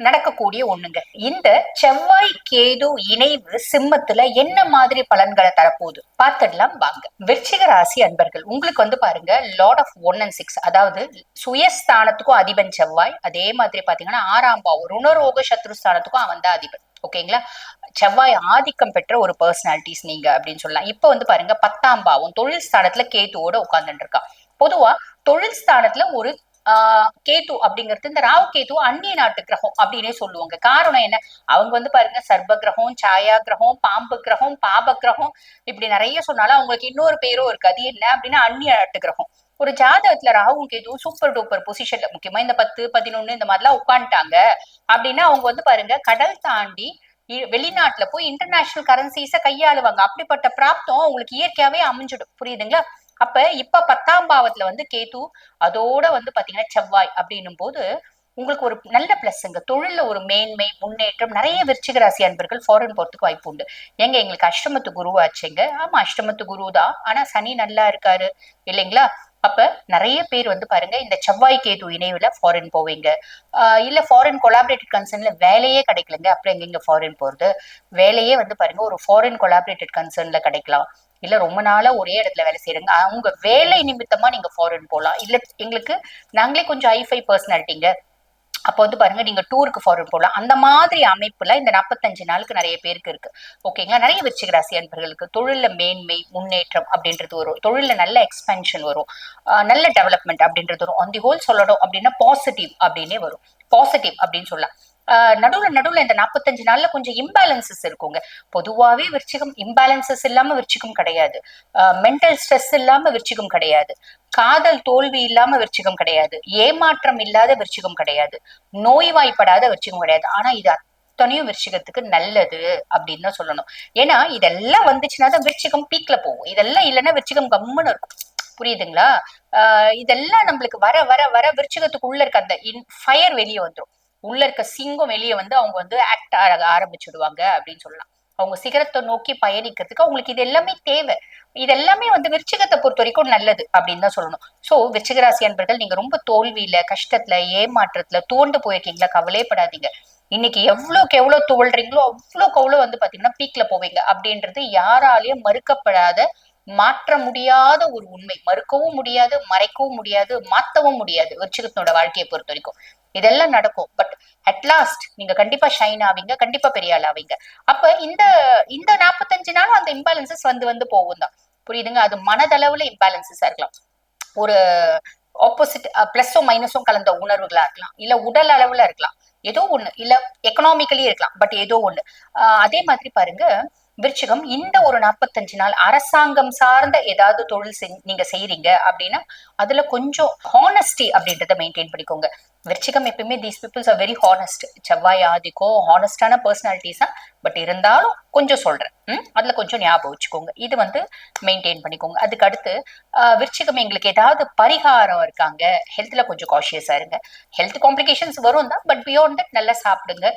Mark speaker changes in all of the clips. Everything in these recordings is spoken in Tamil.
Speaker 1: நடக்கக்கூடிய ஒண்ணுங்க. இந்த செவ்வாய் கேது இணைவு சிம்மத்துல என்ன மாதிரி பலன்களை தரப்போகுது? பார்த்துடலாம் வாங்க. விருச்சிக ராசி அன்பர்கள் உங்களுக்கு வந்து பாருங்க lord of one and six அதாவது சுயஸ்தானத்துக்கும் அதிபன் செவ்வாய் அதே மாதிரி பாத்தீங்கன்னா ஆறாம் பாவம் ருணரோக சத்ருஸ்தானத்துக்கும் அவன் தான் அதிபன். ஓகேங்களா? செவ்வாய் ஆதிக்கம் பெற்ற ஒரு பர்சனாலிட்டிஸ் நீங்க அப்படின்னு சொல்லலாம். இப்ப வந்து பாருங்க பத்தாம் பாவம் தொழில் ஸ்தானத்துல கேத்துவோட உட்கார்ந்துட்டு இருக்கான் பொதுவா தொழில் ஸ்தானத்துல ஒரு ஆஹ் கேத்து அப்படிங்கிறது இந்த ராகு கேது அந்நிய நாட்டு கிரகம் அப்படின்னே சொல்லுவாங்க. காரணம் என்ன? அவங்க வந்து பாருங்க சர்ப கிரகம் சாயா கிரகம் பாம்பு கிரகம் பாப கிரகம் இப்படி நிறைய சொன்னாலும் அவங்களுக்கு இன்னொரு பேரும் இருக்கு. அது என்ன அப்படின்னா அந்நிய நாட்டு கிரகம். ஒரு ஜாதகத்துல ராகுவும் கேதுவும் சூப்பர் டூப்பர் பொசிஷன்ல முக்கியமா இந்த பத்து பதினொன்னு இந்த மாதிரிலாம் உட்காந்துட்டாங்க அப்படின்னா அவங்க வந்து பாருங்க கடல் தாண்டி வெளிநாட்டுல போய் இன்டர்நேஷனல் கரன்சிஸ கையாளுவாங்க. அப்படிப்பட்ட பிராப்தம் உங்களுக்கு இயற்கையாவே அமைஞ்சிடும். புரியுதுங்களா? அப்ப இப்ப பத்தாம் பாவத்துல வந்து கேது அதோட வந்து பாத்தீங்கன்னா செவ்வாய் அப்படின்னும் போது உங்களுக்கு ஒரு நல்ல பிளஸ்ங்க தொழில ஒரு மேன்மை முன்னேற்றம் நிறைய விருச்சிக ராசி அன்பர்கள் ஃபாரின் போறதுக்கு வாய்ப்பு உண்டு. எங்க எங்களுக்கு அஷ்டமத்து குருவாச்சுங்க ஆமா அஷ்டமத்து குரு தான். ஆனா சனி நல்லா இருக்காரு இல்லைங்களா? அப்ப நிறைய பேர் வந்து பாருங்க இந்த செவ்வாய் கேது இணைவுல ஃபாரின் போவீங்க. ஆஹ் இல்ல ஃபாரின் கொலாபரேட்டட் கன்சர்ன்ல வேலையே கிடைக்கலங்க. அப்புறம் எங்க ஃபாரின் போறது? வேலையே வந்து பாருங்க ஒரு ஃபாரின் கொலாபரேட்டட் கன்சர்ன்ல கிடைக்கலாம். இல்ல ரொம்ப நாளா ஒரே இடத்துல வேலை செய்யறங்க அவங்க வேலை நிமித்தமா நீங்க ஃபாரின் போகலாம் இல்ல எங்களுக்கு நாங்களே கொஞ்சம் ஐஃபை பர்சனாலிட்டிங்க அப்போ வந்து பாருங்க நீங்க டூருக்கு ஃபாரின் போகலாம் அந்த மாதிரி அமைப்புல இந்த நாற்பத்தஞ்சு நாளுக்கு நிறைய பேருக்கு இருக்கு. ஓகேங்க நிறைய விருச்சிக ராசி அன்பர்களுக்கு தொழில மேன்மை முன்னேற்றம் அப்படின்றது வரும். தொழில நல்ல எக்ஸ்பென்ஷன் வரும். நல்ல டெவலப்மெண்ட் அப்படின்றது வரும். ஆன் தி ஹோல் சொல்லணும் அப்படின்னா பாசிட்டிவ் அப்படின்னே வரும். பாசிட்டிவ் அப்படின்னு சொல்லலாம். நடுவுல நடுவுல இந்த நாற்பத்தஞ்சு நாள்ல கொஞ்சம் இம்பேலன்சஸ் இருக்குங்க. பொதுவாவே விருச்சிகம் இம்பேலன்சஸ் இல்லாம விருச்சிகம் கிடையாது. மென்டல் ஸ்ட்ரெஸ் இல்லாம விருச்சிகம் கிடையாது. காதல் தோல்வி இல்லாம விருச்சிகம் கிடையாது. ஏமாற்றம் இல்லாத விருச்சிகம் கிடையாது. நோய்வாய்ப்படாத விருச்சிகம் கிடையாது. ஆனா இது அத்தனையும் விருச்சிகத்துக்கு நல்லது அப்படின்னு தான் சொல்லணும். ஏன்னா இதெல்லாம் வந்துச்சுன்னா தான் விருச்சிகம் பீக்ல போகும். இதெல்லாம் இல்லைன்னா விருச்சிகம் கம்முன்னு இருக்கும். புரியுதுங்களா? ஆஹ் இதெல்லாம் நம்மளுக்கு வர வர வர விருச்சிகத்துக்குள்ள இருக்க அந்த ஃபயர் வெளியே வந்துடும் உள்ள இருக்க சிங்கம் வெளியே வந்து அவங்க வந்து ஆக்ட் ஆக ஆரம்பிச்சுடுவாங்க அப்படின்னு சொல்லலாம். அவங்க சிகரத்தை நோக்கி பயணிக்கிறதுக்கு அவங்களுக்கு இது எல்லாமே தேவை. இது எல்லாமே வந்து விருச்சிகத்தை பொறுத்த வரைக்கும் நல்லது அப்படின்னு தான் சொல்லணும். சோ விருச்சிகராசி அன்பர்கள் நீங்க ரொம்ப தோல்வியில கஷ்டத்துல ஏமாற்றத்துல தோண்டு போயிருக்கீங்களா? கவலைப்படாதீங்க. இன்னைக்கு எவ்வளவுக்கு எவ்வளவு தோல்றீங்களோ அவ்வளோக்கு அவ்வளவு வந்து பாத்தீங்கன்னா பீக்ல போவீங்க. அப்படின்றது யாராலையும் மறுக்கப்படாத மாற்ற முடியாத ஒரு உண்மை. மறுக்கவும் முடியாது மறைக்கவும் முடியாது மாத்தவும் முடியாது விருச்சிகத்தினோட வாழ்க்கையை பொறுத்த வரைக்கும். இதெல்லாம் நடக்கும். பட் அட்லாஸ்ட் நீங்க கண்டிப்பா ஷைன் ஆவீங்க கண்டிப்பா பெரிய ஆள் ஆவீங்க. அப்ப இந்த இந்த நாற்பத்தஞ்சு நாளும் அந்த இம்பேலன்சஸ் வந்து வந்து போகும் தான் புரியுதுங்க? அது மனதளவுல இம்பேலன்சஸா இருக்கலாம். ஒரு ஆப்போசிட் பிளஸும் மைனஸும் கலந்த உணர்வுகளா இருக்கலாம். இல்ல உடல் அளவுல இருக்கலாம். ஏதோ ஒண்ணு. இல்ல எக்கனாமிக்கலி இருக்கலாம். பட் ஏதோ ஒண்ணு. அதே மாதிரி பாருங்க. விருச்சிகம் இந்த ஒரு நாற்பத்தஞ்சு நாள் அரசாங்கம் சார்ந்த ஏதாவது தொழில் நீங்க செய்யறீங்க அப்படின்னா அதுல கொஞ்சம் ஹானஸ்டி அப்படின்றத மெயின்டைன் பண்ணிக்கோங்க. விருச்சிகம் எப்பயுமே these peoples are very honest செவ்வாய் ஆதிக்கோ ஹானஸ்டான பர்சனாலிட்டிஸ் தான் பட் இருந்தாலும் கொஞ்சம் சொல்றேன். ம்? அதுல கொஞ்சம் ஞாபகம் வச்சுக்கோங்க. இது வந்து மெயின்டைன் பண்ணிக்கோங்க. அதுக்கு அடுத்து விருச்சிகம் எங்களுக்கு ஏதாவது பரிகாரம் இருக்காங்க ஹெல்த்ல கொஞ்சம் காஷியஸா இருங்க. ஹெல்த் காம்ப்ளிகேஷன்ஸ் வரும் தான் பட் பியாண்ட் தட் நல்லா சாப்பிடுங்க.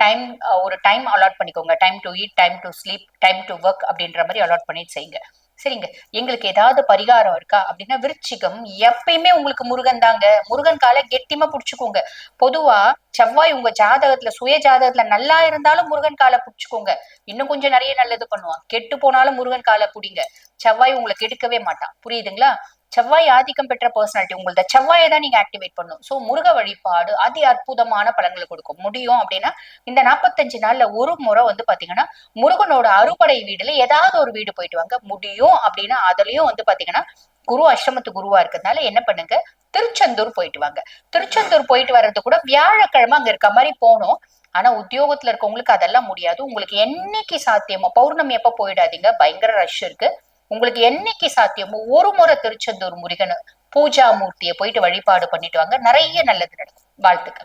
Speaker 1: டைம் ஒரு டைம் அலாட் பண்ணிக்கோங்க. Time to eat time to sleep time to work அப்படின்ற மாதிரி அலாட் பண்ணிட்டு செய்யுங்க. சரிங்க. எங்களுக்கு ஏதாவது பரிகாரம் இருக்கா? அப்படின்னா விருச்சிகம் எப்பயுமே உங்களுக்கு முருகன் தாங்க. முருகன் காலை கெட்டிமா புடிச்சுக்கோங்க. பொதுவா செவ்வாய் உங்க ஜாதகத்துல சுய ஜாதகத்துல நல்லா இருந்தாலும் முருகன் காலை புடிச்சுக்கோங்க. இன்னும் கொஞ்சம் நிறைய நல்லது பண்ணுவான். கெட்டு போனாலும் முருகன் காலை புடிங்க. செவ்வாய் உங்களை கெடுக்கவே மாட்டான். புரியுதுங்களா? செவ்வாய் ஆதிக்கம் பெற்ற பர்சனாலிட்டி உங்களோட செவ்வாயை தான் நீங்க ஆக்டிவேட் பண்ணும் சோ முருக வழிபாடு அதி அற்புதமான பலன்களை கொடுக்கும். முடியும் அப்படின்னா இந்த நாற்பத்தஞ்சு நாள்ல ஒரு முறை வந்து பாத்தீங்கன்னா முருகனோட அறுபடை வீடுல ஏதாவது ஒரு வீடு போயிட்டு வாங்க. முடியும் அப்படின்னா அதுலயும் வந்து பாத்தீங்கன்னா குரு அஷ்டமத்து குருவா இருக்கிறதுனால என்ன பண்ணுங்க? திருச்செந்தூர் போயிட்டு வாங்க. திருச்செந்தூர் போயிட்டு வர்றது கூட வியாழக்கிழமை அங்க இருக்க மாதிரி போனோம் ஆனா உத்தியோகத்துல இருக்கவங்களுக்கு அதெல்லாம் முடியாது. உங்களுக்கு என்னைக்கு சாத்தியமோ பௌர்ணமி எப்ப போயிடாதீங்க. பயங்கர ரஷ் இருக்கு. உங்களுக்கு என்னைக்கு சாத்தியமோ ஒரு முறை திருச்செந்தூர் முருகன் பூஜா மூர்த்தியை போயிட்டு வழிபாடு பண்ணிட்டு வாங்க. நிறைய நல்லது நடக்கும். வாழ்த்துக்கள்.